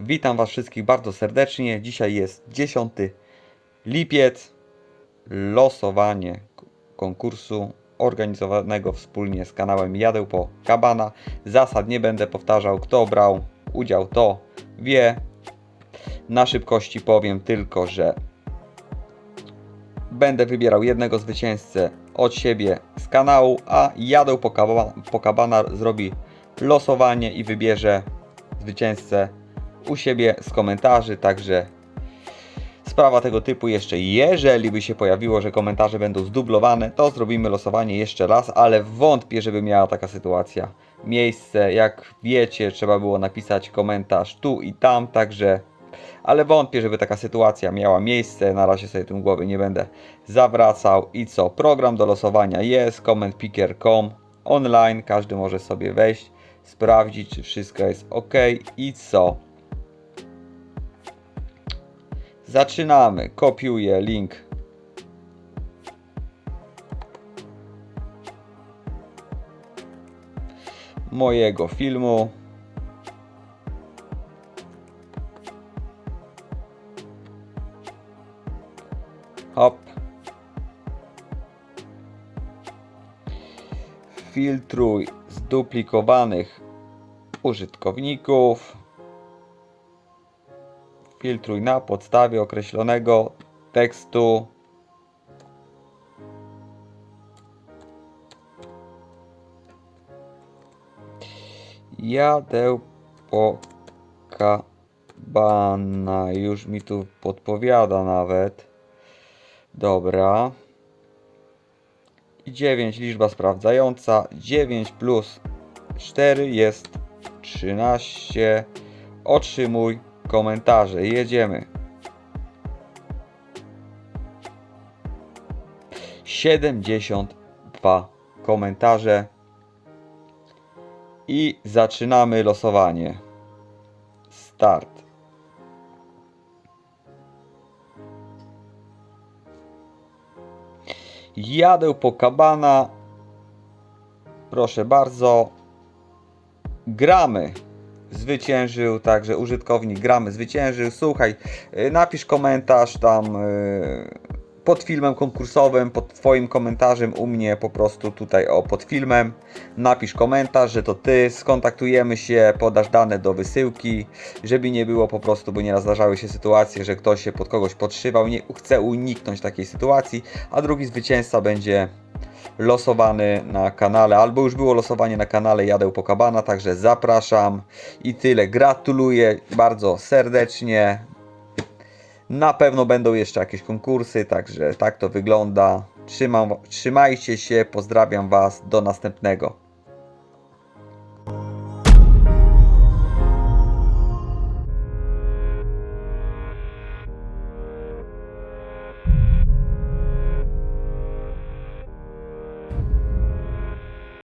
Witam Was wszystkich bardzo serdecznie. Dzisiaj jest 10 lipiec. Losowanie konkursu organizowanego wspólnie z kanałem Jadeł po Kabana. Zasad nie będę powtarzał. Kto brał udział, to wie. Na szybkości powiem tylko, że będę wybierał jednego zwycięzcę od siebie z kanału, a Jadeł po, Kaba- po Kabana zrobi losowanie i wybierze zwycięzcę u siebie z komentarzy, także sprawa tego typu jeszcze, jeżeli by się pojawiło, że komentarze będą zdublowane, to zrobimy losowanie jeszcze raz, ale wątpię, żeby miała taka sytuacja miejsce, jak wiecie, trzeba było napisać komentarz tu i tam, także ale wątpię, żeby taka sytuacja miała miejsce. Na razie sobie tym głowy nie będę zawracał. I co? Program do losowania jest, commentpicker.com online, każdy może sobie wejść, sprawdzić, czy wszystko jest ok. I co? Zaczynamy. Kopiuję link. Mojego filmu. Hop. Filtruj zduplikowanych użytkowników. Filtruj na podstawie określonego tekstu. Jadę po kabana. Już mi tu podpowiada nawet. Dobra. I 9 liczba sprawdzająca. 9 plus 4 jest 13. Otrzymuj komentarze. Jedziemy. 72 komentarze. I zaczynamy losowanie. Start. Jadę po kabana. Proszę bardzo. Gramy. Zwyciężył, także użytkownik gramy zwyciężył. Słuchaj, y, napisz komentarz tam y, pod filmem konkursowym, pod Twoim komentarzem u mnie po prostu tutaj o pod filmem. Napisz komentarz, że to Ty, skontaktujemy się, podasz dane do wysyłki, żeby nie było po prostu, bo nieraz zdarzały się sytuacje, że ktoś się pod kogoś podszywał, nie chce uniknąć takiej sytuacji, a drugi zwycięzca będzie losowany na kanale, albo już było losowanie na kanale Jadeł po Kabana, także zapraszam i tyle. Gratuluję bardzo serdecznie. Na pewno będą jeszcze jakieś konkursy, także tak to wygląda. Trzymam, trzymajcie się, pozdrawiam Was, do następnego.